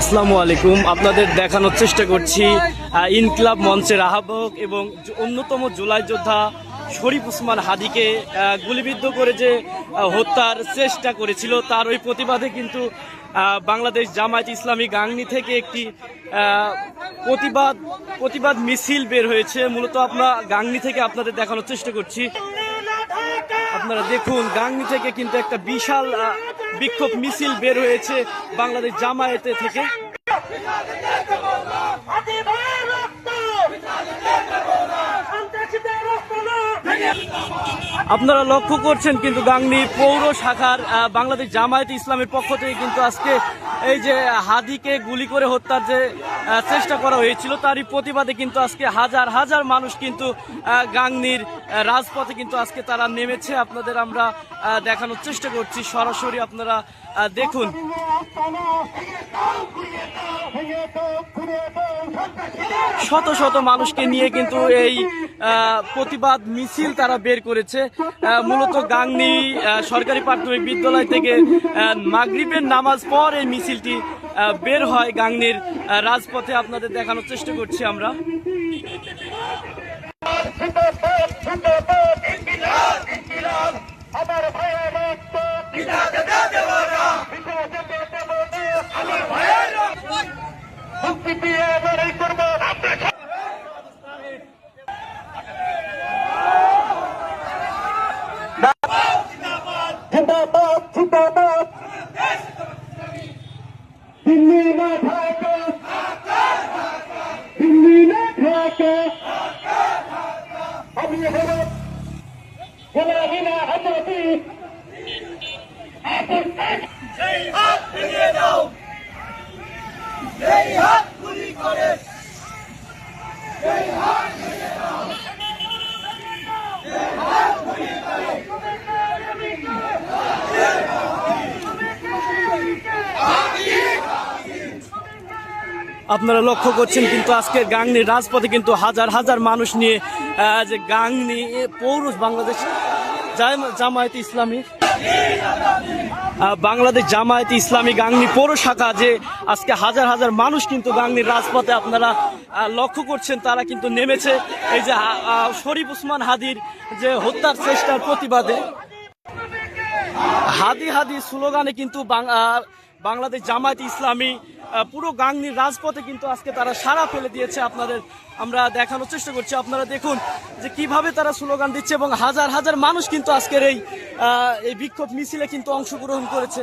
আসসালামু আলাইকুম। আপনাদের দেখানোর চেষ্টা করছি ইনকিলাব মঞ্চের আহ্বায়ক এবং অন্যতম জুলাই যোদ্ধা শরীফ উসমান হাদিকে গুলিবিদ্ধ করে যে হত্যার চেষ্টা করেছিল, তার ওই প্রতিবাদে কিন্তু বাংলাদেশ জামায়াত ইসলামী গাংনি থেকে একটি প্রতিবাদ প্রতিবাদ মিছিল বের হয়েছে। মূলত আমরা গাংনি থেকে আপনাদের দেখানোর চেষ্টা করছি। আপনারা দেখুন, গাংনি থেকে কিন্তু একটা বিশাল বিক্ষোভ মিছিল বের হয়েছে বাংলাদেশ জামায়াতে থেকে। আপনারা লক্ষ্য করছেন কিন্তু গাংনি পৌর শাখার বাংলাদেশ জামায়াতে ইসলামের পক্ষ থেকে কিন্তু আজকে এই যে হাদিকে গুলি করে হত্যার যে চেষ্টা করা হয়েছিল, তারই প্রতিবাদে কিন্তু আজকে হাজার হাজার মানুষ কিন্তু গাংনির রাজপথে কিন্তু আজকে তারা নেমেছে। আপনাদের আমরা দেখানোর চেষ্টা করছি। সরাসরি আপনারা দেখুন। শত শত মানুষকে নিয়ে কিন্তু এই প্রতিবাদ মিছিল তারা বের করেছে। মূলত গাংনি আহ, সরকারি প্রাথমিক বিদ্যালয় থেকে আহ, মাগরিবের নামাজ পর এই মিছিলটি আহ, বের হয় গাংনির রাজপথে আপনাদের দেখানোর চেষ্টা করছি আমরা। আমার জিন্দাবাদ জিন্দাবাদ না আপনারা লক্ষ্য করছেন কিন্তু আজকের গাংনির রাজপথে কিন্তু হাজার হাজার মানুষ নিয়ে যে গাংনি পৌরুষ বাংলাদেশ জাম- জামায়াতে ইসলামী বাংলাদেশ জামায়াতে ইসলামী গাংনি পৌর শাখা যে আজকে হাজার হাজার মানুষ কিন্তু গাংনির রাজপথে আপনারা লক্ষ্য করছেন তারা কিন্তু নেমেছে। এই যে শরীফ উসমান হাদির যে হত্যার চেষ্টার প্রতিবাদে। হাদি হাদি স্লোগানে কিন্তু বাং- আহ, বাংলাদেশ জামায়াত ইসলামী পুরো গাংনির রাজপথে কিন্তু আজকে তারা সারা ফেলে দিয়েছে আপনাদের আমরা দেখানোর চেষ্টা করছি আপনারা দেখুন যে কীভাবে তারা স্লোগান দিচ্ছে এবং হাজার হাজার মানুষ কিন্তু আজকের এই এই বিক্ষোভ মিছিলে কিন্তু অংশগ্রহণ করেছে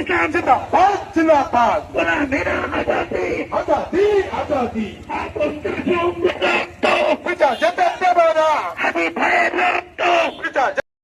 ইসলাম জিন্দাবাদ জিন্দাবাদ গোলামীরা আজাদি আজাদি আজাদি আপন কাছে অমৃত পিতা যেতে